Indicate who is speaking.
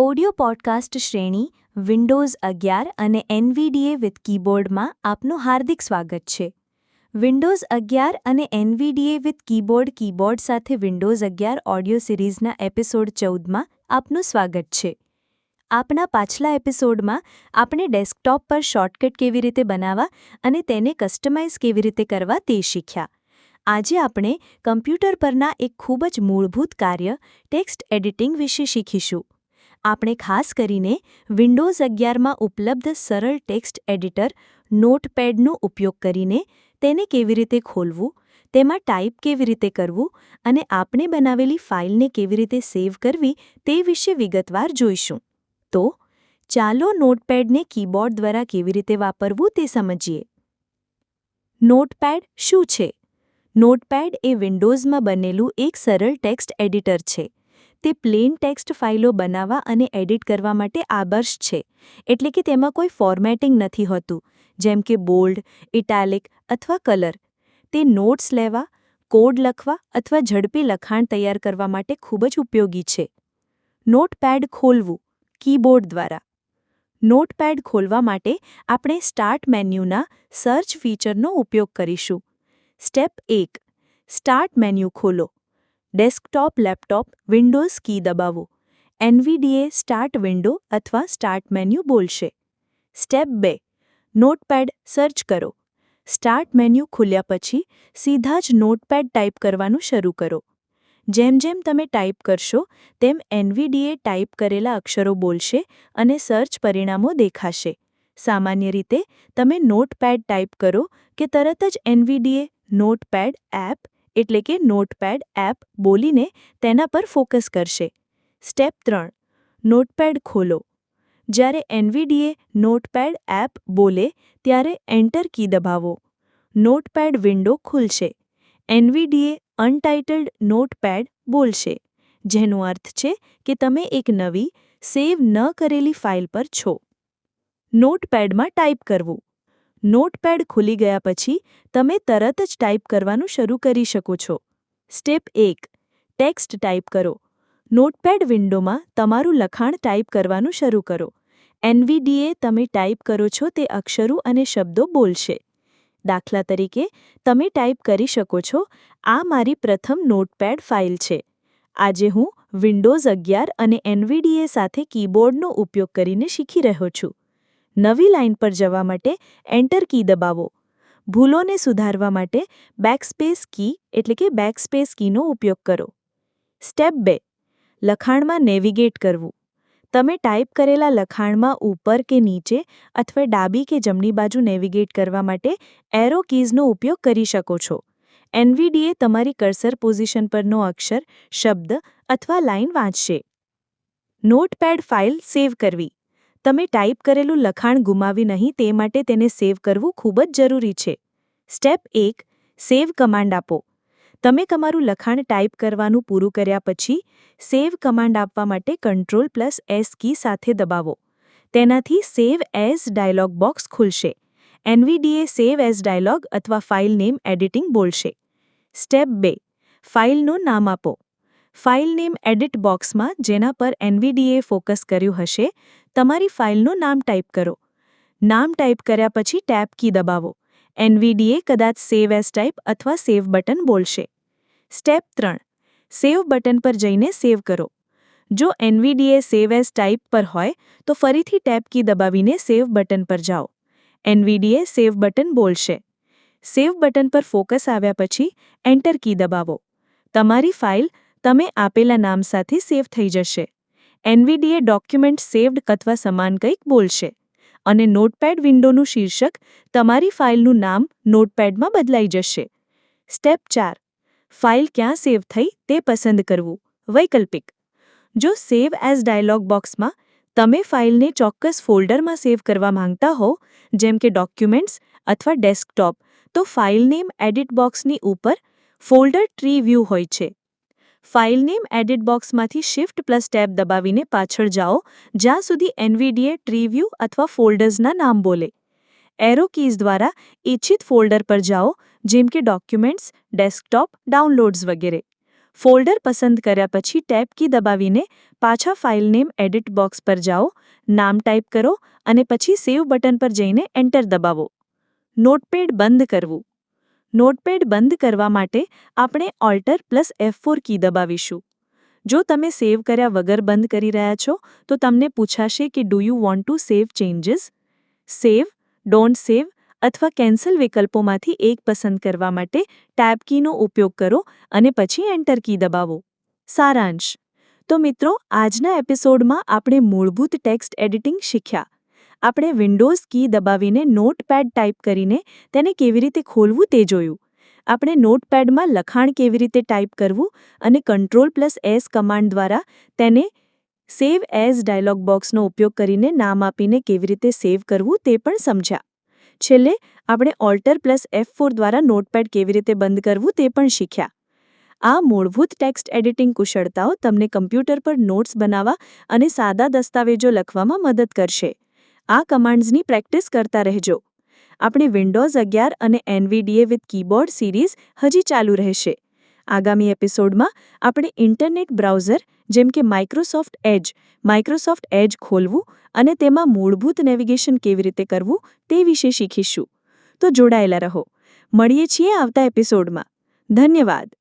Speaker 1: Audio podcast શ્રેણી Windows અગિયાર અને એનવીડીએ વિથ કીબોર્ડમાં આપનું હાર્દિક સ્વાગત છે. વિન્ડોઝ અગિયાર અને એનવીડીએ વિથ કીબોર્ડ કીબોર્ડ સાથે વિન્ડોઝ અગિયાર ઓડિયો સિરીઝના એપિસોડ ચૌદમાં આપનું સ્વાગત છે. આપણા પાછલા એપિસોડમાં આપણે ડેસ્કટોપ પર શોર્ટકટ કેવી રીતે બનાવવા અને તેને કસ્ટમાઇઝ કેવી રીતે કરવા તે શીખ્યા. આજે આપણે કમ્પ્યુટર પરના એક ખૂબ જ મૂળભૂત કાર્ય ટેક્સ્ટ એડિટિંગ વિશે શીખીશું. આપણે ખાસ કરીને વિન્ડોઝ અગિયારમાં ઉપલબ્ધ સરળ ટેક્સ્ટ એડિટર નોટપેડનો ઉપયોગ કરીને તેને કેવી રીતે ખોલવું, તેમાં ટાઈપ કેવી રીતે કરવું અને આપણે બનાવેલી ફાઇલને કેવી રીતે સેવ કરવી તે વિશે વિગતવાર જોઈશું. તો, ચાલો નોટપેડને કીબોર્ડ દ્વારા કેવી રીતે વાપરવું તે સમજીએ. નોટપેડ શું છે? નોટપેડ એ વિન્ડોઝમાં બનેલું એક સરળ ટેક્સ્ટ એડિટર છે. તે પ્લેન ટેક્સ્ટ ફાઇલો બનાવવા અને એડિટ કરવા માટે આદર્શ છે, એટલે કે તેમાં કોઈ ફોર્મેટિંગ નથી હોતું, જેમ કે બોલ્ડ, ઇટાલિક અથવા કલર. તે નોટ્સ લેવા, કોડ લખવા અથવા ઝડપી લખાણ તૈયાર કરવા માટે ખૂબ જ ઉપયોગી છે. નોટપેડ ખોલવું, કીબોર્ડ દ્વારા. નોટપેડ ખોલવા માટે આપણે સ્ટાર્ટ મેન્યુના સર્ચ ફીચરનો ઉપયોગ કરીશું. સ્ટેપ એક, સ્ટાર્ટ મેન્યુ ખોલો. ડેસ્કટોપ, લેપટોપ, વિન્ડોઝ કી દબાવો. એનવીડીએ સ્ટાર્ટ વિન્ડો અથવા સ્ટાર્ટ મેન્યુ બોલશે. સ્ટેપ બે. નોટપેડ સર્ચ કરો. સ્ટાર્ટ મેન્યુ ખુલ્યા પછી સીધા જ નોટપેડ ટાઈપ કરવાનું શરૂ કરો. જેમ જેમ તમે ટાઈપ કરશો, તેમ એનવીડીએ ટાઈપ કરેલા અક્ષરો બોલશે અને સર્ચ પરિણામો દેખાશે. સામાન્ય રીતે, તમે નોટપેડ ટાઈપ કરો કે તરત જ એનવીડીએ, નોટપેડ, એપ એટલે કે નોટપેડ એપ બોલીને તેના પર ફોકસ કરશે. સ્ટેપ ત્રણ, નોટપેડ ખોલો. જ્યારે એનવીડીએ નોટપેડ એપ બોલે ત્યારે એન્ટર કી દબાવો. નોટપેડ વિન્ડો ખુલશે. એનવીડીએ અનટાઇટલ્ડ નોટપેડ બોલશે, જેનો અર્થ છે કે તમે એક નવી, સેવ ન કરેલી ફાઇલ પર છો. નોટપેડમાં ટાઈપ કરવું. નોટપેડ ખુલી ગયા પછી તમે તરત જ ટાઈપ કરવાનું શરૂ કરી શકો છો. સ્ટેપ એક, ટેક્સ્ટ ટાઈપ કરો. નોટપેડ વિન્ડોમાં તમારું લખાણ ટાઈપ કરવાનું શરૂ કરો. એનવીડીએ તમે ટાઈપ કરો છો તે અક્ષરો અને શબ્દો બોલશે. દાખલા તરીકે, તમે ટાઈપ કરી શકો છો, આ મારી પ્રથમ નોટપેડ ફાઇલ છે. આજે હું વિન્ડોઝ અગિયાર અને એનવીડીએ સાથે કીબોર્ડનો ઉપયોગ કરીને શીખી રહ્યો છું. નવી લાઇન પર જવા માટે એન્ટર કી દબાવો. ભૂલોને સુધારવા માટે બેકસ્પેસ કી, એટલે કે બેકસ્પેસ કીનો ઉપયોગ કરો. સ્ટેપ બે, લખાણમાં નેવિગેટ કરવું. તમે ટાઈપ કરેલા લખાણમાં ઉપર કે નીચે અથવા ડાબી કે જમણી બાજુ નેવિગેટ કરવા માટે એરો કીઝનો ઉપયોગ કરી શકો છો. એનવીડીએ તમારી કર્સર પોઝિશન પરનો અક્ષર, શબ્દ અથવા લાઇન વાંચશે. નોટપેડ ફાઇલ સેવ કરવી. તમે ટાઈપ કરેલું લખાણ ગુમાવી નહીં તે માટે તેને સેવ કરવું ખૂબ જ જરૂરી છે. સ્ટેપ એક, સેવ કમાન્ડ આપો. તમે તમારું લખાણ ટાઈપ કરવાનું પૂરું કર્યા પછી, સેવ કમાન્ડ આપવા માટે કંટ્રોલ પ્લસ એસ કી સાથે દબાવો. તેનાથી સેવ એઝ ડાયલોગ બોક્સ ખુલશે. એનવીડીએ સેવ એઝ ડાયલોગ અથવા ફાઇલ નેમ એડિટિંગ બોલશે. સ્ટેપ બે, ફાઇલનું નામ આપો. ફાઇલ નેમ એડિટ બોક્સમાં જેના પર એનવીડીએ ફોકસ કર્યું હશે, તમારી ફાઇલનું નામ ટાઈપ કરો. નામ ટાઈપ કર્યા પછી ટેપ કી દબાવો. એનવીડીએ કદાચ સેવ એસ ટાઈપ અથવા સેવ બટન બોલશે. સ્ટેપ ત્રણ. સેવ બટન પર જઈને સેવ કરો. જો એનવીડીએ સેવ એસ ટાઈપ પર હોય, તો ફરીથી ટેપ કી દબાવીને સેવ બટન પર જાઓ. એનવીડીએ સેવ બટન બોલશે. સેવ બટન પર ફોકસ આવ્યા પછી એન્ટર કી દબાવો. તમારી ફાઇલ તમે આપેલા નામ સાથે સેવ થઈ જશે. એનવીડીએ ડોક્યુમેન્ટ સેવ્ડ અથવા સમાન કંઈક બોલશે. અને નોટપેડ વિન્ડોનું શીર્ષક તમારી ફાઇલનું નામ નોટપેડમાં બદલાઈ જશે. સ્ટેપ ચાર. ફાઇલ ક્યાં સેવ થઈ તે પસંદ કરવું. વૈકલ્પિક. જો સેવ એઝ ડાયલોગ બોક્સમાં તમે ફાઇલને ચોક્કસ ફોલ્ડરમાં સેવ કરવા માંગતા હો, જેમ કે ડોક્યુમેન્ટ્સ અથવા ડેસ્કટોપ, તો ફાઇલ નેમ એડિટ બોક્સની ઉપર ફોલ્ડર ટ્રી વ્યૂ હોય છે. ફાઇલ નેમ એડિટ બોક્સમાંથી શિફ્ટ પ્લસ ટેબ દબાવીને પાછળ જાઓ, જ્યાં સુધી એનવીડીએ ટ્રીવ્યૂ અથવા ફોલ્ડર્સના નામ બોલે. એરો કીઝ દ્વારા ઇચ્છિત ફોલ્ડર પર જાઓ, જેમ કે ડોક્યુમેન્ટ્સ, ડેસ્કટોપ, ડાઉનલોડ્સ વગેરે. ફોલ્ડર પસંદ કર્યા પછી ટેબ કી દબાવીને પાછા ફાઇલ નેમ એડિટ બોક્સ પર જાઓ, નામ ટાઈપ કરો અને પછી સેવ બટન પર જઈને એન્ટર દબાવો. નોટપેડ બંધ કરવું. નોટપેડ બંધ કરવા માટે આપણે ઓલ્ટર પ્લસ એફ કી દબાવીશું. જો તમે સેવ કર્યા વગર બંધ કરી રહ્યા છો, તો તમને પૂછાશે કે do you want to save changes save don't save અથવા કેન્સલ વિકલ્પોમાંથી એક પસંદ કરવા માટે ટેબ કીનો ઉપયોગ કરો અને પછી એન્ટર કી દબાવો. સારાંશ. તો મિત્રો, આજના એપિસોડમાં આપણે મૂળભૂત ટેક્સ્ટ એડિટિંગ શીખ્યા. આપણે વિન્ડોઝ કી દબાવીને નોટપેડ ટાઈપ કરીને તેને કેવી રીતે ખોલવું તે જોયું. આપણે નોટપેડમાં લખાણ કેવી રીતે ટાઈપ કરવું અને કંટ્રોલ પ્લસ એસ કમાન્ડ દ્વારા તેને સેવ એઝ ડાયલોગ બોક્સનો ઉપયોગ કરીને નામ આપીને કેવી રીતે સેવ કરવું તે પણ સમજ્યા. છેલ્લે આપણે ઓલ્ટર પ્લસ એફ ફોર દ્વારા નોટપેડ કેવી રીતે બંધ કરવું તે પણ શીખ્યા. આ મૂળભૂત ટેક્સ્ટ એડિટિંગ કુશળતાઓ તમને કમ્પ્યુટર પર નોટ્સ બનાવવા અને સાદા દસ્તાવેજો લખવામાં મદદ કરશે. આ કમાન્ડ્સની પ્રેક્ટિસ કરતા રહેજો. આપણે વિન્ડોઝ અગિયાર અને એનવીડીએ વિથ કીબોર્ડ સિરીઝ હજી ચાલુ રહેશે. આગામી એપિસોડમાં આપણે ઇન્ટરનેટ બ્રાઉઝર, જેમ કે માઇક્રોસોફ્ટ એજ માઇક્રોસોફ્ટ એજ ખોલવું અને તેમાં મૂળભૂત નેવિગેશન કેવી રીતે કરવું તે વિશે શીખીશું. તો જોડાયેલા રહો. મળીએ છીએ આવતા એપિસોડમાં. ધન્યવાદ.